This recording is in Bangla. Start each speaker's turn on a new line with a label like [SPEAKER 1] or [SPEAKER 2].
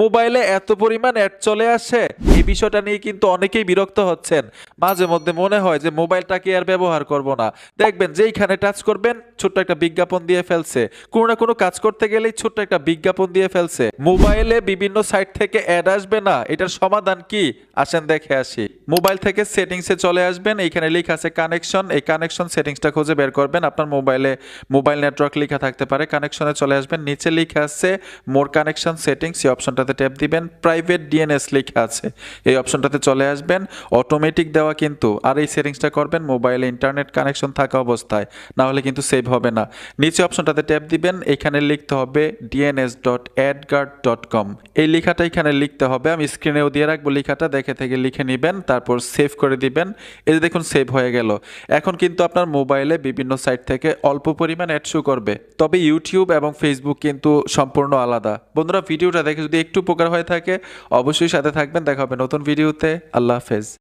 [SPEAKER 1] মোবাইলে এত পরিমাণ অ্যাড চলে আসে। বিষয়টা নিয়ে কিন্তু অনেকেই বিরক্ত হচ্ছেন। মাঝে মধ্যে মনে হয় যে মোবাইলটাকে আর ব্যবহার করব না। দেখবেন যেইখানে টাচ করবেন, ছোট্ট একটা বিজ্ঞাপন দিয়ে ফেলছে। কোনো না কোনো কাজ করতে গেলেই ছোট্ট একটা বিজ্ঞাপন দিয়ে ফেলছে। মোবাইলে বিভিন্ন সাইট থেকে অ্যাড আসবে না, এটার সমাধান কি? আসেন দেখে আসি। মোবাইল থেকে সেটিংসে চলে আসবেন, এইখানে লেখা আছে কানেকশন। এই কানেকশন সেটিংসটা খুঁজে বের করবেন। আপনার মোবাইলে, মোবাইল নেটওয়ার্ক লেখা থাকতে পারে। কানেকশনে চলে আসবেন, নিচে লেখা আছে মোর কানেকশন সেটিংস, এই অপশনটাতে ট্যাপ দিবেন। প্রাইভেট ডিএনএস লেখা আছে। এই অপশনটাতে চলে আসবেন। অটোমেটিক দেওয়া কিন্তু, আর এই সেটিংসটা করবেন মোবাইলে ইন্টারনেট কানেকশন থাকা অবস্থায় না হলে কিন্তু সেভ হবে না। নিচে অপশনটাতে ট্যাপ দিবেন, এখানে লিখতে হবে ডিএনএস ডট ডট কম এই লেখাটা এখানে লিখতে হবে, আমি স্ক্রিনেও দিয়ে রাখব লেখাটা, দেখে থেকে লিখে নেবেন, তারপর সেভ করে দিবেন। এই যে দেখুন সেভ হয়ে গেল। এখন কিন্তু আপনার মোবাইলে বিভিন্ন সাইট থেকে অল্প পরিমাণ অ্যাড শো করবে। তবে ইউটিউব এবং ফেসবুক কিন্তু সম্পূর্ণ আলাদা। বন্ধুরা, ভিডিওটা দেখে যদি একটু উপকার হয়ে থাকে, অবশ্যই সাথে থাকবেন, দেখা হবে নতুন ভিডিওতে আল্লাহ হাফেজ।